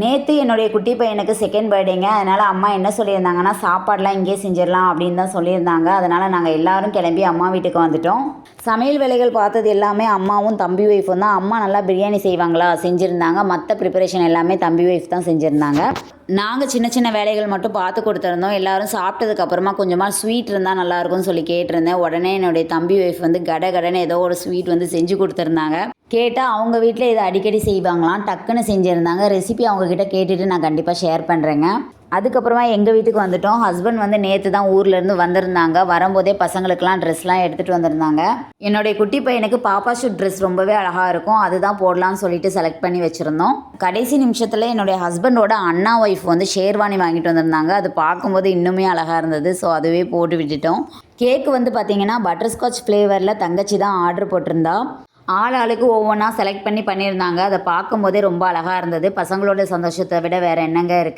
நேற்று என்னுடைய குட்டி பையனுக்கு செகண்ட் பர்த்டேங்க அதனால் அம்மா என்ன சொல்லியிருந்தாங்கன்னா சாப்பாடெலாம் இங்கேயே செஞ்சிடலாம் அப்படின்னு தான் சொல்லியிருந்தாங்க. அதனால் நாங்கள் எல்லாரும் கிளம்பி அம்மா வீட்டுக்கு வந்துட்டோம். சமையல் வேலைகள் பார்த்தது எல்லாமே அம்மாவும் தம்பி ஒய்ஃபும் தான். அம்மா நல்லா பிரியாணி செய்வாங்களா? செஞ்சுருந்தாங்க. மற்ற ப்ரிப்பரேஷன் எல்லாமே தம்பி ஒய்ஃப் தான் செஞ்சுருந்தாங்க. நாங்கள் சின்ன சின்ன வேலைகள் மட்டும் பார்த்து கொடுத்துருந்தோம். எல்லாரும் சாப்பிட்டதுக்கப்புறமா கொஞ்சமாக ஸ்வீட் இருந்தால் நல்லாயிருக்கும்னு சொல்லி கேட்டிருந்தேன். உடனே என்னுடைய தம்பி ஒய்ஃப் வந்து கட கடன்னு ஏதோ ஒரு ஸ்வீட் வந்து செஞ்சு கொடுத்துருந்தாங்க. கேட்டால் அவங்க வீட்டில் இதை அடிக்கடி செய்வாங்களாம். டக்குன்னு செஞ்சுருந்தாங்க. ரெசிபி அவங்கக்கிட்ட கேட்டுட்டு நான் கண்டிப்பாக ஷேர் பண்ணுறேங்க அதுக்கப்புறமா எங்கள் வீட்டுக்கு வந்துட்டோம். ஹஸ்பண்ட் வந்து நேற்று தான் ஊர்லேருந்து வந்திருந்தாங்க. வரும்போதே பசங்களுக்கெல்லாம் ட்ரெஸ்லாம் எடுத்துகிட்டு வந்திருந்தாங்க. என்னுடைய குட்டி பையனுக்கு பாப்பா ஷூட் ட்ரெஸ் ரொம்பவே அழகாக இருக்கும். அதுதான் போடலாம்னு சொல்லிட்டு செலக்ட் பண்ணி வச்சுருந்தோம். கடைசி நிமிஷத்தில் என்னுடைய ஹஸ்பண்டோட அண்ணா ஒய்ஃப் வந்து ஷேர்வானி வாங்கிட்டு வந்திருந்தாங்க. அது பார்க்கும்போது இன்னுமே அழகாக இருந்தது. ஸோ அதுவே போட்டு விட்டுட்டோம். கேக் வந்து பார்த்தீங்கன்னா பட்டர்ஸ்காட்ச் ஃப்ளேவரில் தங்கச்சி தான் ஆர்டர் போட்டிருந்தா. ஆள் ஆளுக்கு ஒவ்வொன்றா செலக்ட் பண்ணி பண்ணியிருந்தாங்க. அதை பார்க்கும்போதே ரொம்ப அழகாக இருந்தது. பசங்களோட சந்தோஷத்தை விட வேறு என்னங்க இருக்குது